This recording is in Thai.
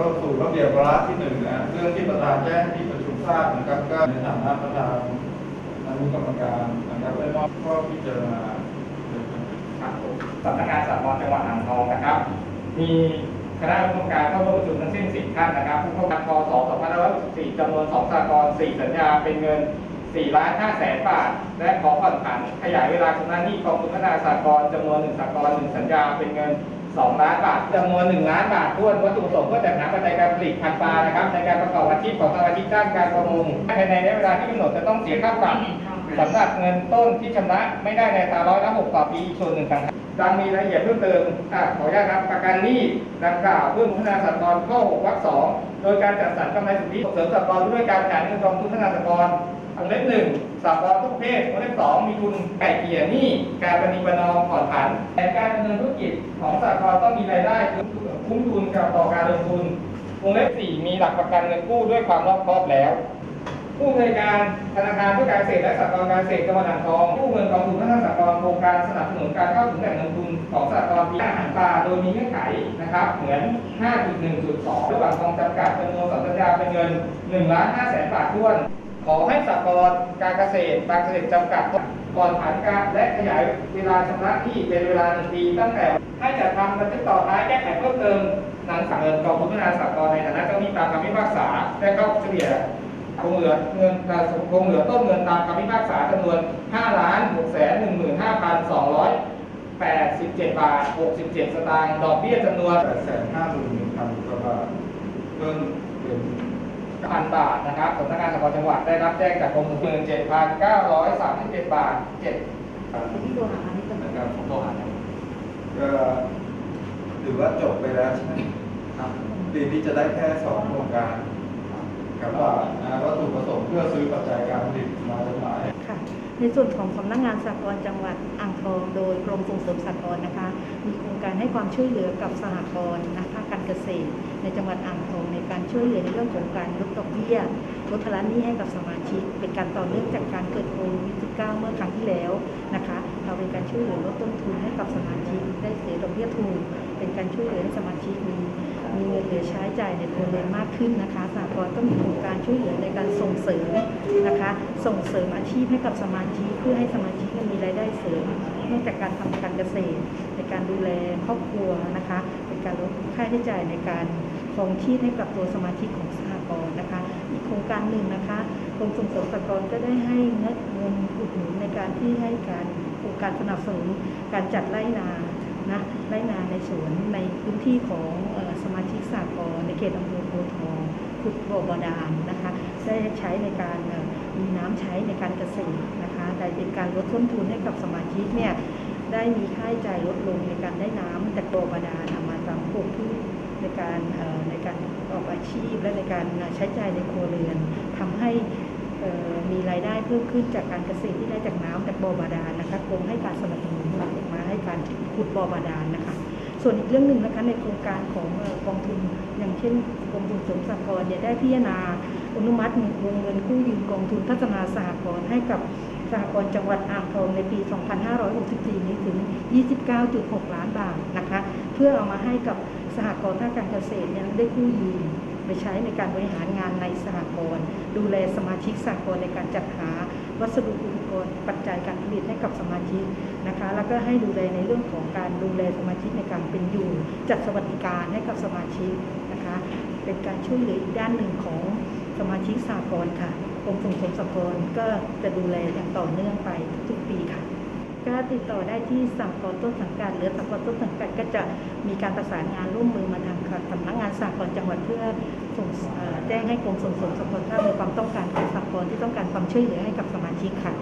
เข้าสู่ระเบียบวาระที่หนึ่งนะเรื่องที่ประธานแจ้งที่ประชุมทราบนะครับก็ในฐานะประธานอนุกรรมการนะครับได้มอบข้อพิจารณาครับผมสำนักงานสากลจังหวัดอ่างทองนะครับ มีคณะกรรมการเข้าร่วมประชุมทั้งสิ้น10ท่านนะครับผู้เข้าร่วมพศ2564จำนวน2สากล4สัญญาเป็นเงิน4ล้าน5แสนบาท และขอผ่อนผันขยายเวลาชำระหนี้กองทุนพัฒนาสากลจำนวน1สากล1สัญญาเป็นเงิน 2 ล้านบาทจำนวน 1 ล้านบาททวนวัตถุประสงค์เพื่อจัดหาปัจจัยการผลิตพันธุ์ปลานะครับในการประกอบอาชีพของสมาชิกด้านการประมงภายในระยะเวลาที่กำหนดจะต้องเสียค่าปรับ สำหรับเงินต้นที่ชำระไม่ได้ในตาร้อยละหกต่อปีอีกส่วนหนึ่งต่างหากดังมีรายละเอียดเพิ่มเติมอะขออนุญาตครับประกันหนี้ดังกล่าวเพื่อพัฒนาสหกรณ์ข้อ6วรรคสองโดยการจัดสรรกำไรสุทธิเสริมสหกรณ์ด้วยการจ่ายเงินกองทุนพัฒนาสหกรณ์วงเล็บหนึ่งสหกรณ์ทุกประเภทวงเล็บสองมีทุนไก่เกี่ยหนี้การปฏิบัตินอมผ่อนผันแต่การดำเนินธุรกิจของสหกรณ์ต้องมีรายได้คุ้มทุนกับต่อการลงทุนวงเล็บสี่มีหลักประกันเงินกู้ด้วยความรอบคอบแล้ว ผู้อำนวยการธนาคารเพื่อการเกษตรและสหกรณ์การเกษตรจังหวัดอ่างทอง ผู้เงินกองทุนพัฒนาสหกรณ์โครงการสนับสนุนการเข้าถึงแหล่งเงินทุนของสหกรณ์ปีอาหารปลาโดยมีเงื่อนไขนะครับ เหมือน 5.1.2 ระหว่างกองจำกัดจำนวนสัญญาเป็นเงิน1ล้าน5แสนบาทท้วน ขอให้สหกรณ์การเกษตรบางเกษตรจำกัดก่อนผันการและขยายเวลาชำระที่เป็นเวลาหนึ่งปี ตั้งแต่ให้จัดทำบันทึกต่อท้ายแก้ไขเพิ่มเติมหนังสั่งเงินกองทุนพัฒนาสหกรณ์ในฐานะเจ้าหนี้ตามคำพิพากษาและก็เฉลี่ย คงเหลือเงินอ่าคงเหลือต้นเงินตามคำพิพากษาจำนวน 5 ล้าน6แสน15,287 บาท 67 สตางค์ดอกเบี้ยจำนวนแปดแสนห้าหมื่นหนึ่งพันกว่าบาทเพิ่มเป็นพันบาทนะครับสำนักงานสภาจังหวัดได้รับแจ้งจากกรมเงิน7,937 บาท7ที่ตัวหาอันนี้ก็นะครับผมโทรหาครับก็ถือว่าจบไปแล้วใช่ไหมครับปีนี้จะได้แค่สองโครงการครับว่าอ่าวัตถุประสงค์เพื่อซื้อปัจจัยการผลิตมาจำหน่าย ค่ะ ในส่วนของสำนักงานสหกรณ์จังหวัดอ่างทอง โดยกรมส่งเสริมสหกรณ์นะคะ มีโครงการให้ความช่วยเหลือกับสหกรณ์นะภาคการเกษตร ในจังหวัดอ่างทองในการช่วยเหลือในเรื่องของการลดดอกเบี้ยลดภาระหนี้ให้กับสมาชิก เป็นการต่อเนื่องจากการเกิดโควิด -19 เมื่อครั้งที่แล้วนะคะ เราเป็นการช่วยเหลือลดต้นทุนให้กับสมาชิกได้เสียดอกเบี้ยถูก การช่วยเหลือสมาชิกมีมีเงินเหลือใช้จ่ายในครัวเรือนมากขึ้นนะคะสหกรณ์ก็มีโครงการช่วยเหลือในการส่งเสริมนะคะ ส่งเสริมอาชีพให้กับสมาชิกเพื่อให้สมาชิกมีรายได้เสริมนอกจากการทำการเกษตร ในการดูแลครอบครัวนะคะเป็นการลดค่าใช้จ่ายในการครองชีพให้กับตัวสมาชิกของสหกรณ์นะคะ อีกโครงการหนึ่งนะคะกรมส่งเสริมสหกรณ์ก็ได้ให้เงินอุดหนุนในการที่ให้การโครงการสนับสนุนการจัดไร่นา นะไร่นาในสวนในพื้นที่ของออสมาชิกสากลในเขตอำเภอโพทองขุดบ่อบาดาลนะคะได้ใช้ในการมีน้ำใช้ในการเกษตรนะคะได้เป็นการลดต้นทุนให้กับสมาชิกเนี่ยได้มีค่าใช้จ่ายลดลงในการได้น้ำจากบ่อบาดาลเอามาตามปลูกพืชในการในการประกอบอาชีพ และในการใช้จ่ายในครัวเรือนทำให้มีรายได้เพิ่มขึ้นจากการเกษตรที่ได้จากน้ำจากบ่อบาดาลนะคะกรมให้การสนับสนุน ขุดบ่อบาดาลนะคะ ส่วนอีกเรื่องหนึ่งนะคะในโครงการของกองทุนอย่างเช่นกรมส่งเสมสหกรเนี่ยได้พิจารณาอนุมัติวงเงินกู้ยืมกองทุนพัฒนาสหกรณ์ให้กับสหกรณ์จังหวัดอ่างทองในปี 2564 นี้ถึง 29.6 ล้านบาทนะคะ เพื่อเอามาให้กับสหกรณ์ภาคการเกษตรเนี่ยได้กู้ยืม ไปใช้ในการบริหารงานในสหกรณ์ดูแลสมาชิกสหกรณ์ในการจัดหาวัสดุอุปกรณ์ปัจจัยการผลิตให้กับสมาชิกนะคะ แล้วก็ให้ดูแลในเรื่องของการดูแลสมาชิกในการเป็นอยู่ จัดสวัสดิการให้กับสมาชิกนะคะ เป็นการช่วยเหลืออีกด้านหนึ่งของสมาชิกสหกรณ์ค่ะกรมส่งเสริมสหกรณ์ก็จะดูแลอย่างต่อเนื่องไปทุกปีค่ะ ก็ติดต่อได้ที่สหกรณ์ต้นสังกัดหรือสหกรณ์ต้นสังกัดก็จะมีการประสานงานร่วมมือมาทาง สำนักงาสกรณ์จังหวัดเพื่อส่งแจ้งให้กรมส่งเสริมสหกรณ์ทราบในความต้องการของสากรณ์ที่ต้องการความช่วยเหลือให้กับสมาชิกค่ะ